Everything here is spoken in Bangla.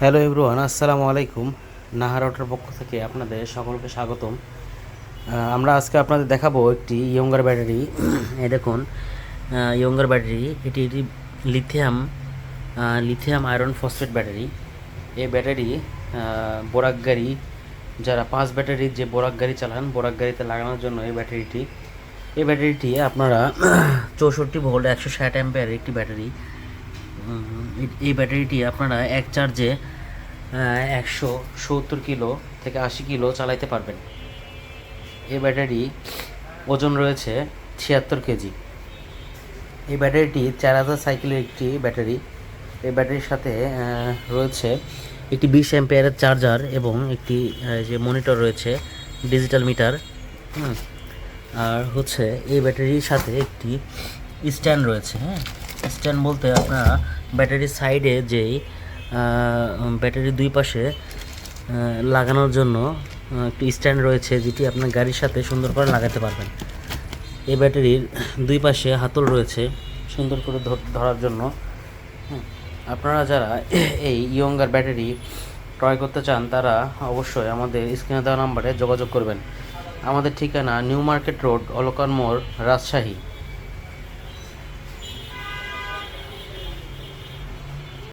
হ্যালো এভরিওয়ান, আসসালামু আলাইকুম। নাহার অটোর পক্ষ থেকে আপনাদের সকলকে স্বাগতম। আমরা আজকে আপনাদের দেখাবো একটি ইয়ঙ্গার ব্যাটারি এই দেখুন ইয়ঙ্গার ব্যাটারি এটি একটি lithium lithium iron phosphate battery এই ব্যাটারি বোরাক গাড়ি, যারা পাঁচ ব্যাটারির যে বোরাক গাড়ি চালান বোরাক গাড়িতে লাগানোর জন্য এই ব্যাটারিটি এই ব্যাটারিটি আপনারা চৌষট্টি ভোল্ট একশো ষাট অ্যাম্পের একটি ব্যাটারি এই- ব্যাটারিটি আপনারা এক চার্জে একশো সত্তর কিলো থেকে আশি কিলো চালাইতে পারবেন। এই ব্যাটারি ওজন রয়েছে ছিয়াত্তর কেজি। এই ব্যাটারিটি চার হাজার সাইকেলের একটি ব্যাটারি। এই ব্যাটারির সাথে রয়েছে একটি বিশ অ্যাম্পিয়ারের চার্জার এবং একটি যে মনিটর রয়েছে, ডিজিটাল মিটার। আর হচ্ছে এই ব্যাটারির সাথে একটি স্ট্যান্ড রয়েছে হ্যাঁ। স্ট্যান্ড বলতে আপনারা ব্যাটারির সাইডে যেই ব্যাটারির দুই পাশে লাগানোর জন্য একটি স্ট্যান্ড রয়েছে যেটি আপনার গাড়ির সাথে সুন্দর করে লাগাতে পারবেন। এই ব্যাটারির দুই পাশে হাতল রয়েছে সুন্দর করে ধর- ধরার জন্য। আপনারা যারা এই ইয়ঙ্গার ব্যাটারি ক্রয় করতে চান, তারা অবশ্যই আমাদের স্ক্রিনে দেওয়া নাম্বারে যোগাযোগ করবেন। আমাদের ঠিকানা নিউ মার্কেট রোড অলকার মোড়, রাজশাহী।